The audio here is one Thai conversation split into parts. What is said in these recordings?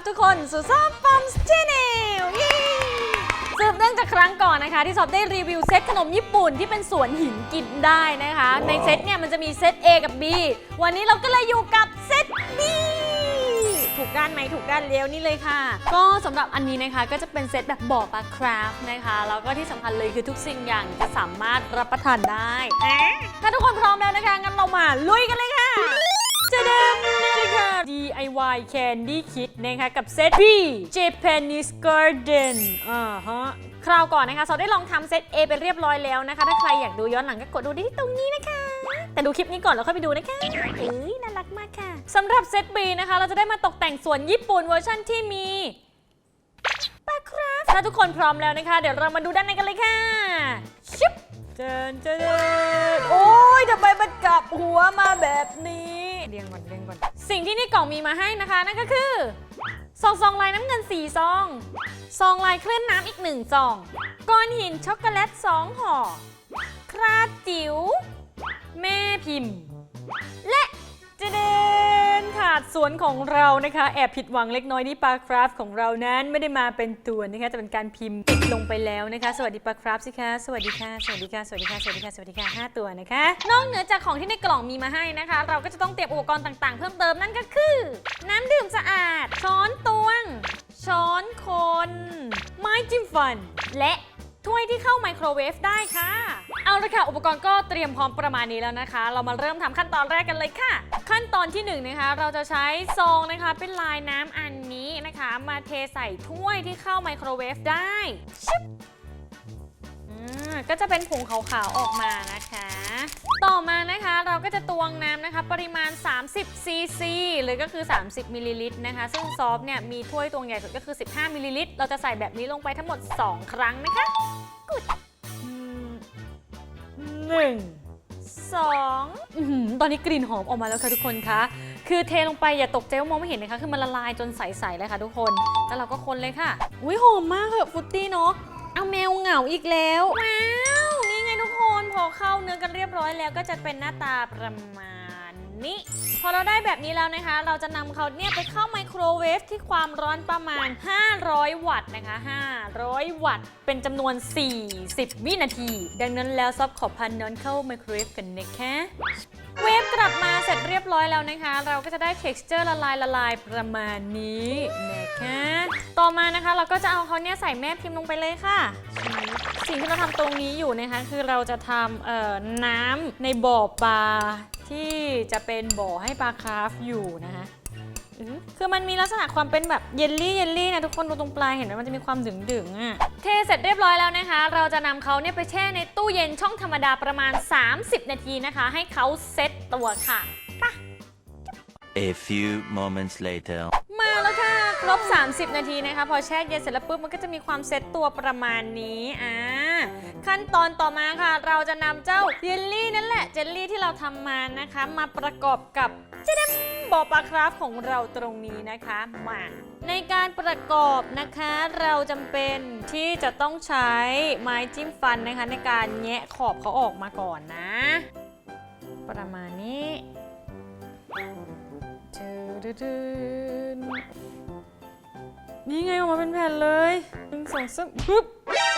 รับทุกคนสู่ซอฟปัมสชแนลสืบเนื่องจากครั้งก่อนนะคะ ที่ซอฟได้รีวิวเซตขนมญี่ปุ่นที่เป็นสวนหินกินได้นะคะ ในเซตเนี่ยมันจะมีเซต A กับ B วันนี้เราก็เลยอยู่กับเซต B ถูกด้านไหมถูกด้านเลี้ยวนี่เลยค่ะ ก็สำหรับอันนี้นะคะก็จะเป็นเซตแบบบ่อปลาคราฟนะคะแล้วก็ที่สำคัญเลยคือทุกสิ่งอย่างจะสามารถรับประทานได้ ถ้าทุกคนพร้อมแล้วนะคะงั้นเรามาลุยกันเลย DIY Candy Kit นะคะกับเซต B Japanese Garden อ่าฮะคราวก่อนนะคะเราได้ลองทำเซต A ไปเรียบร้อยแล้วนะคะ ถ้าใครอยากดูย้อนหลังก็กดดูได้ที่ตรงนี้นะคะ แต่ดูคลิปนี้ก่อนแล้วค่อยไปดูนะคะเอ้ยน่ารักมากค่ะสำหรับเซต B นะคะ เราจะได้มาตกแต่งสวนญี่ปุ่นเวอร์ชันที่มีปลาครับถ้าทุกคนพร้อมแล้วนะคะ เดี๋ยวเรามาดูด้านในกันเลยค่ะชิบเจนเจนโอ้ยทำไมมันกลับหัวมาแบบนี้ เรียงก่อนเรียงก่อน สิ่งที่นี่กล่องมีมาให้นะคะนั่นก็คือซองซองลายน้ำเงิน4ซองซองลายคลื่นน้ำอีก1ซองก้อนหินช็อกโกแลต2ห่อคราดจิ๋วแม่พิมพ์ และเจเด นถาดสวนของเรานะคะ แอบผิดหวังเล็กน้อยที่ปลาคราฟของเรานั้นไม่ได้มาเป็นตัวนะคะแต่เป็นการพิมพ์ติดลงไปแล้วนะคะ สวัสดีปลาคราฟสิคะสวัสดีค่ะสวัสดีค่ะสวัสดีค่ะสวัสดีค่ะสวัสดีค่ะห้าตัวนะคะ นอกเหนือจากของที่ในกล่องมีมาให้นะคะ เราก็จะต้องเตรียมอุปกรณ์ต่างๆ เพิ่มเติมนั่นก็คือ น้ำดื่มสะอาด ช้อนตวง ช้อนคน ไม้จิ้มฟัน และ วยที่เข้าไมโครเวฟได้ค่ะ เอาละค่ะ อุปกรณ์ก็เตรียมพร้อมประมาณนี้แล้วนะคะ เรามาเริ่มทำขั้นตอนแรกกันเลยค่ะ ขั้นตอนที่หนึ่งนะคะ เราจะใช้ซองนะคะเป็นลายน้ำอันนี้นะคะ มาเทใส่ถ้วยที่เข้าไมโครเวฟได้ชิบก็จะเป็นผงขาวๆออกมานะคะ ต่อมานะคะเราก็จะตวงน้ำนะคะ ปริมาณ 30ซีซีหรือก็คือ 30มิลลิลิตรนะคะ ซึ่งซอฟเนี่ยมีถ้วยตวงใหญ่สุดก็คือ 15มิลลิลิตรเราจะใส่แบบนี้ลงไปทั้งหมด 2 ครั้งนะคะ กุดอืมหนึ่งสองอื้อหือตอนนี้กลิ่นหอมออกมาแล้วค่ะทุกคนคะ คือเทลงไปอย่าตกใจว่ามองไม่เห็นนะคะ คือมันละลายจนใสๆเลยค่ะทุกคน แล้วเราก็คนเลยค่ะ อุ้ยหอมมากเหอะฟุตตี้เนาะ เอาแมวเหงาอีกแล้วว้าวนี่ไงทุกคน พอเข้าเนื้อกันเรียบร้อยแล้วก็จะเป็นหน้าตาประมาณ นี้ พอเราได้แบบนี้แล้วนะคะ เราจะนำเขาเนี่ยไปเข้าไมโครเวฟที่ความร้อนประมาณ 500 วัตต์นะคะ 500 วัตต์ เป็นจำนวน 40 วินาที ดังนั้นแล้วซอฟขอพันนอนเข้าไมโครเวฟกันนะคะเวฟกลับมาเสร็จเรียบร้อยแล้วนะคะ เราก็จะได้ texture ละลายละลายประมาณนี้นะคะต่อมานะคะเราก็จะเอาเขาเนี่ยใส่แม่พิมพ์ลงไปเลยค่ะ สิ่งที่เราทำตรงนี้อยู่นะคะ คือเราจะทำเอ่อน้ำในบ่อปลา ที่จะเป็นบ่อให้ปลาคราฟอยู่นะคะอื้อคือมันมีลักษณะความเป็นแบบเยลลี่เยลลี่นะทุกคนดูตรงปลายเห็นไหมมันจะมีความดึงๆอะเทเสร็จเรียบร้อยแล้วนะคะ เราจะนำเขาเนี่ยไปแช่ในตู้เย็นช่องธรรมดาประมาณ 30 นาทีนะคะ ให้เขาเซ็ตตัวค่ะ A few moments later. มาแล้วค่ะ ครบ 30 นาทีนะคะ พอแช่เย็นเสร็จแล้วปุ๊บมันก็จะมีความเซ็ตตัวประมาณนี้อ่า ขั้นตอนต่อมาค่ะ เราจะนำเจ้าเยลลี่นั่นแหละเจลลี่ที่เราทำมานะคะ มาประกอบกับเจดมบอปลาคราฟของเราตรงนี้นะคะมาในการประกอบนะคะเราจำเป็นที่จะต้องใช้ไม้จิ้มฟันนะคะ ในการแงะขอบเขาออกมาก่อนนะ ประมาณนี้นี่ไงออกมาเป็นแผ่นเลยหนึ่งสองสามปึ๊บ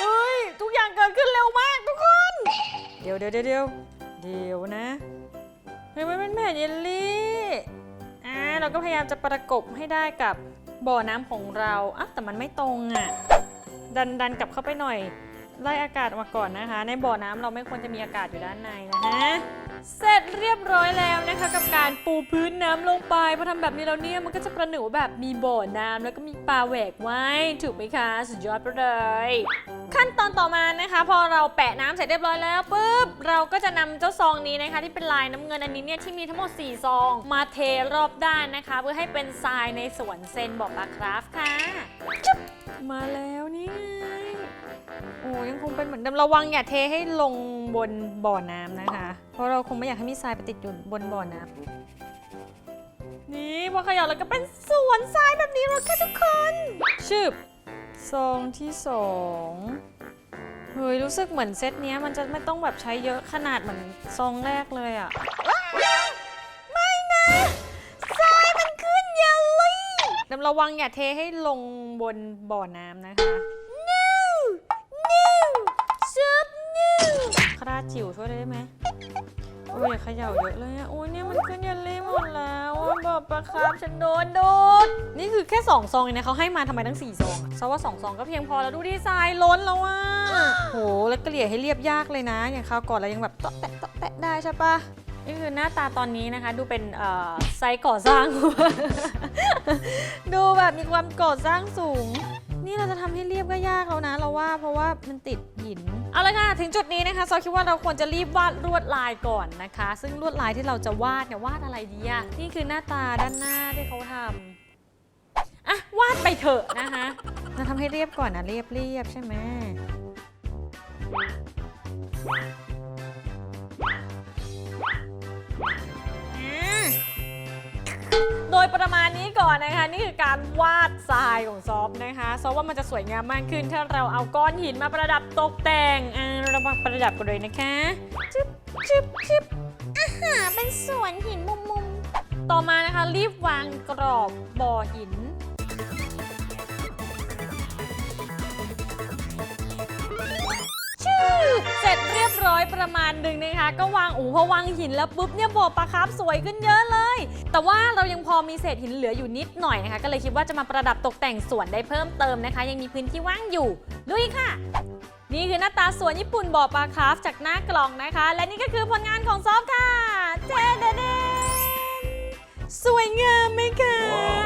เอ้ย อย่างเกิดขึ้นเร็วมากทุกคน เดี๋ยวเดี๋ยวเดี๋ยวเดี๋ยวเดี๋ยวนะเฮ้ยมันเป็นแผ่นเยลลี่อ่าเราก็พยายามจะประกบให้ได้กับบ่อน้ำของเราอะแต่มันไม่ตรงอะ ดันดันกลับเข้าไปหน่อย ไล่อากาศออกมาก่อนนะคะ ในบ่อน้ำเราไม่ควรจะมีอากาศอยู่ด้านในนะฮะ เสร็จเรียบร้อยแล้วนะคะ กับการปูพื้นน้ำลงไปพอทำแบบนี้แล้วเนี่ยมันก็จะประหนึ่งแบบมีบ่อน้ำแล้วก็มีปลาแหวกไว้ถูกไหมคะ สุดยอดไปเลยขั้นตอนต่อมานะคะ พอเราแปะน้ำเสร็จเรียบร้อยแล้วปุ๊บเราก็จะนำเจ้าซองนี้นะคะ ที่เป็นลายน้ำเงินอันนี้เนี่ยที่มีทั้งหมด 4 ซอง มาเทรอบด้านนะคะ เพื่อให้เป็นทรายในสวนเซนบอกปลาคราฟค่ะมาแล้วนี่ไง โอ้ยังคงเป็นเหมือนเดิมระวังอย่าเทให้ลงบนบ่อน้ำนะคะ เพราะเราคงไม่อยากให้มีทรายไปติดอยู่บนบ่อน้ำนี่พอเขยับแล้วก็เป็นสวนทรายแบบนี้แล้วค่ะทุกคนชึบซองที่สองเฮ้ยรู้สึกเหมือนเซตเนี้ยมันจะไม่ต้องแบบใช้เยอะขนาดเหมือนซองแรกเลยอะไม่นะทรายมันขึ้นเยลลี่ระวังอย่าเทให้ลงบนบ่อน้ำนะคะ คราจิ๋วช่วยได้ไหมโอ้ยเขย่าเยอะเลยอะโอ้ยเนี่ยมันขึ้นเยลลี่หมดแล้วอะบอกประครับฉันโดนดูดนี่คือแค่ 2 ซองเองนะเขาให้มาทำไมทั้ง 4 ซองอะเพราะว่า 2 ซองก็เพียงพอแล้วดูดีไซน์ล้นแล้วอะโหแล้วเกลี่ยให้เรียบยากเลยนะ อย่างคราวก่อนเรายังแบบเตาะแตะเตาะแตะได้ใช่ปะนี่คือหน้าตาตอนนี้นะคะ ดูเป็นเอ่อไซต์ก่อสร้าง ดูแบบมีความก่อสร้างสูง นี่เราจะทำให้เรียบก็ยากแล้วนะ เราว่าเพราะว่ามันติดหิน เอาละค่ะ ถึงจุดนี้นะคะซอคิดว่าเราควรจะรีบวาดลวดลายก่อนนะคะ ซึ่งลวดลายที่เราจะวาดเนี่ยวาดอะไรดีอะนี่คือหน้าตาด้านหน้าที่เขาทำอะวาดไปเถอะนะคะเราทำให้เรียบก่อนนะเรียบเรียบๆใช่ไหมอะโดยประมาณนี้ก่อนนะคะ นี่คือการวาด ทรายของซอฟนะคะซอฟว่ามันจะสวยงามมากขึ้น ถ้าเราเอาก้อนหินมาประดับตกแต่งอ่าเรามาประดับกันเลยนะคะจึ๊บจึ๊บจึ๊บอาหาเป็นสวนหินมุมมุมๆต่อมานะคะรีบวางกรอบบ่อหิน ว้ประมาณหนึ่งนะคะ ก็วางอูพอวางหินแล้วปุ๊บเนี่ยบ่อปลาคาร์ฟสวยขึ้นเยอะเลย แต่ว่าเรายังพอมีเศษหินเหลืออยู่นิดหน่อยนะคะ ก็เลยคิดว่าจะมาประดับตกแต่งสวนได้เพิ่มเติมนะคะ ยังมีพื้นที่ว่างอยู่ลุยค่ะ นี่คือหน้าตาสวนญี่ปุ่นบ่อปลาคาร์ฟจากหน้ากล่องนะคะ และนี่ก็คือผลงานของซอฟค่ะ เจเดเดน สวยงามไหมคะ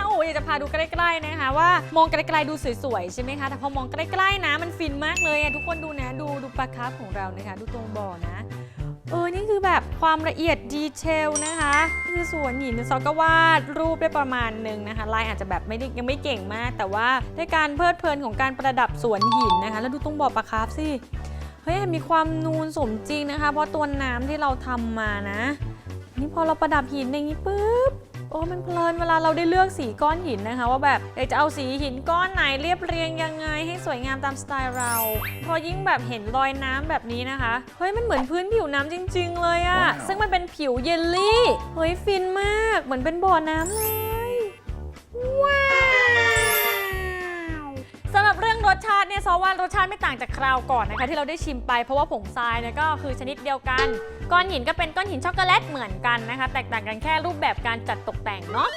โอ้ยอยากจะพาดูใกล้ๆนะคะ ว่ามองไกลๆดูสวยๆใช่ไหมคะแต่พอมองใกล้ๆนะมันฟินมากเลยอะทุกคนดูนะดูดูปลาคาร์ฟของเรานะคะ ดูตรงบ่อนะเออ นี่คือแบบความละเอียดดีเทลนะคะนี่คือสวนหินซอก็วาดรูปได้ประมาณหนึ่งนะคะ ลายอาจจะแบบไม่ได้ยังไม่เก่งมาก แต่ว่าได้การเพลิดเพลินของการประดับสวนหินนะคะ แล้วดูตรงบ่อปลาคาร์ฟสิ เฮ้ย มีความนูนสมจริงนะคะ เพราะตัวน้ำที่เราทำมานะ นี่พอเราประดับหินอย่างนี้ปุ๊บ โอ้มันเพลินเวลาเราได้เลือกสีก้อนหินนะคะ ว่าแบบอยากจะเอาสีหินก้อนไหนเรียบเรียงยังไง ให้สวยงามตามสไตล์เรา พอยิ่งแบบเห็นรอยน้ำแบบนี้นะคะเฮ้ยมันเหมือนพื้นผิวน้ำจริง ๆ เลยอะซึ่งมันเป็นผิวเยลลี่เฮ้ยฟินมากเหมือนเป็นบ่อน้ำเลย ติเนี่ยซอว่ารสชาติไม่ต่างจากคราวก่อนนะคะ ที่เราได้ชิมไปเพราะว่าผงทรายเนี่ยก็คือชนิดเดียวกัน ก้อนหินก็เป็นก้อนหินช็อกโกแลตเหมือนกันนะคะ แตกต่างกันแค่รูปแบบการจัดตกแต่งเนาะ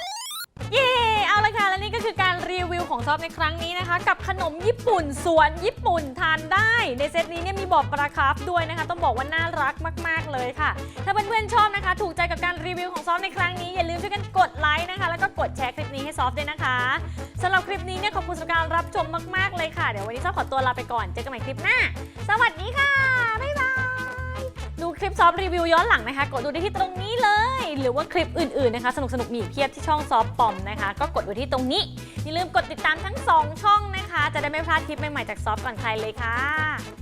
เย้เอาละค่ะและนี่ก็คือการรีวิวของซอฟในครั้งนี้นะคะ กับขนมญี่ปุ่นสวนญี่ปุ่นทานได้ ในเซตนี้เนี่ยมีบอกปลาคาร์ฟด้วยนะคะ ต้องบอกว่าน่ารักมาก ๆ เลยค่ะ ถ้าเพื่อนๆชอบนะคะ ถูกใจกับการรีวิวของซอฟในครั้งนี้อย่าลืมช่วยกันกดไลค์นะคะ แล้วก็กดแชร์คลิปนี้ให้ซอฟด้วยนะคะสำหรับคลิปนี้เนี่ยขอบคุณสำหรับการรับชมมากๆเลยค่ะเดี๋ยววันนี้ซอฟขอตัวลาไปก่อนเจอกันใหม่คลิปหน้า สวัสดีค่ะ ซอฟรีวิวย้อนหลังนะคะ กดดูได้ที่ตรงนี้เลย หรือว่าคลิปอื่นๆนะคะ สนุกสนุกมีเพียบที่ช่องซอฟปอมนะคะ ก็กดไว้ที่ตรงนี้ อย่าลืมกดติดตามทั้ง 2 ช่องนะคะ จะได้ไม่พลาดคลิปใหม่ๆจากซอฟก่อนใครเลยค่ะ